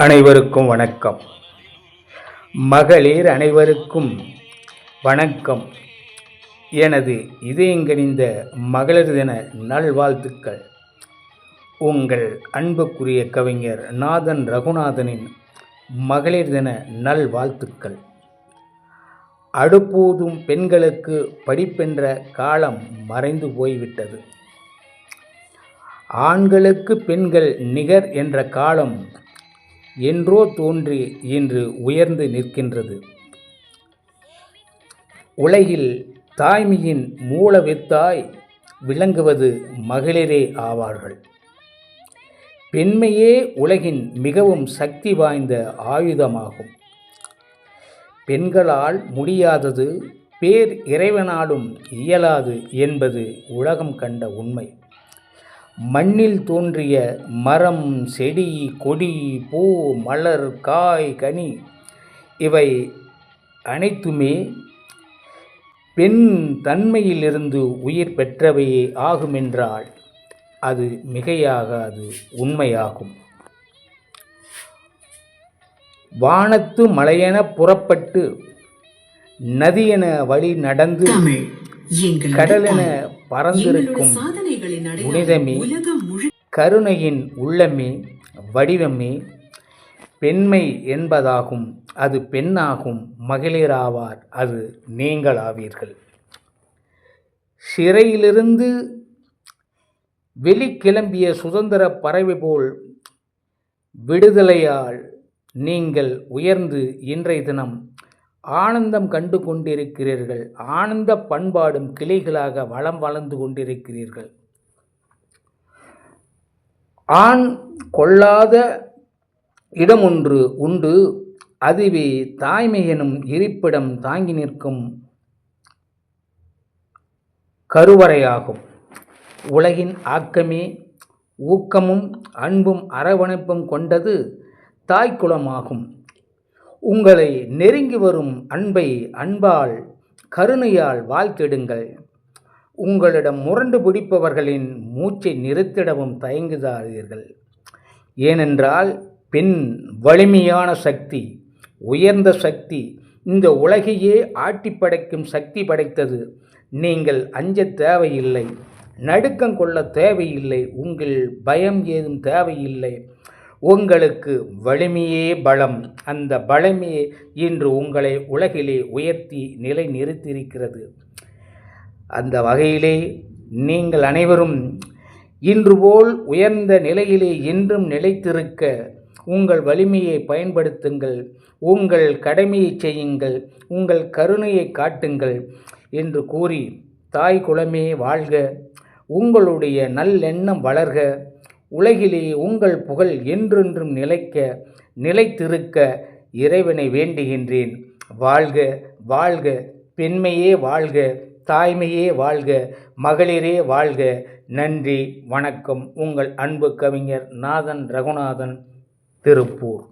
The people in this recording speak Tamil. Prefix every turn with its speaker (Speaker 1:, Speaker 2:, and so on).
Speaker 1: அனைவருக்கும் வணக்கம். மகளிர் அனைவருக்கும் வணக்கம். எனது இதயங்கணிந்த மகளிர் தின நல்வாழ்த்துக்கள். உங்கள் அன்புக்குரிய கவிஞர் நாதன் ரகுநாதனின் மகளிர் தின நல்வாழ்த்துக்கள். அடுப்பூதும் பெண்களுக்கு படிப்பென்ற காலம் மறைந்து போய்விட்டது. ஆண்களுக்கு பெண்கள் நிகர் என்ற காலம் என்றோ தோன்றி இன்று உயர்ந்து நிற்கின்றது. உலகில் தாய்மையின் மூலவித்தாய் விளங்குவது மகளிரே ஆவார்கள். பெண்மையே உலகின் மிகவும் சக்தி வாய்ந்த ஆயுதமாகும். பெண்களால் முடியாதது பேர் இறைவனாலும் இயலாது என்பது உலகம் கண்ட உண்மை. மண்ணில் தோன்றிய மரம் செடி கொடி பூ மலர் காய் கனி இவை அனைத்துமே பெண் தன்மையிலிருந்து உயிர் பெற்றவையே ஆகுமென்றால் அது மிகையாகாது உண்மையாகும் வானத்து மலையென புறப்பட்டு நதியென வழி நடந்து கடலென. பறந்திருக்கும் புனிதமே கருணையின் உள்ளமே வடிவமே பெண்மை என்பதாகும். அது பெண்ணாகும் மகளிராவார் அது நீங்களாவீர்கள். சிறையிலிருந்து வெளிக்கிளம்பிய சுதந்திர பறவை போல் விடுதலையால் நீங்கள் உயர்ந்து இன்றைய தினம் ஆனந்தம் கண்டு கொண்டிருக்கிறீர்கள். ஆனந்த பண்பாடும் கிளைகளாக வளம் வளர்ந்து கொண்டிருக்கிறீர்கள். ஆண் கொள்ளாத இடம் ஒன்று உண்டு அதுவே தாய்மை எனும் இருப்பிடம் தாங்கி நிற்கும் கருவறையாகும். உலகின் ஆக்கமே ஊக்கமும் அன்பும் அரவணைப்பும் கொண்டது தாய்க்குலமாகும் உங்களை நெருங்கி வரும் அன்பை அன்பால் கருணையால் வாழ்த்திடுங்கள். உங்களிடம் முரண்டு பிடிப்பவர்களின் மூச்சை நிறுத்திடவும் தயங்குதாதீர்கள் ஏனென்றால் பெண் வலிமையான சக்தி உயர்ந்த சக்தி இந்த உலகையே ஆட்டி படைக்கும் சக்தி படைத்தது. நீங்கள் அஞ்ச தேவையில்லை நடுக்கம் கொள்ள தேவையில்லை உங்கள் பயம் ஏதும் தேவையில்லை. உங்களுக்கு வலிமையே பலம் அந்த பலமே இன்று உங்களை உலகிலே உயர்த்தி நிலை நிறுத்தியிருக்கிறது அந்த வகையிலே நீங்கள் அனைவரும் இன்று போல் உயர்ந்த நிலையிலே என்றும் நிலைத்திருக்க உங்கள் வலிமையை பயன்படுத்துங்கள் உங்கள் கடமையை செய்யுங்கள் உங்கள் கருணையை காட்டுங்கள் என்று கூறி தாய் குலமே வாழ்க உங்களுடைய நல்லெண்ணம் வளர்க உலகிலே உங்கள் புகழ் என்றென்றும் நிலைக்க நிலைத்திருக்க இறைவனை வேண்டுகின்றேன். வாழ்க வாழ்க பெண்மையே வாழ்க. தாய்மையே வாழ்க மகளிரே வாழ்க. நன்றி வணக்கம். உங்கள் அன்பு கவிஞர் நாதன் ரகுநாதன் திருப்பூர்.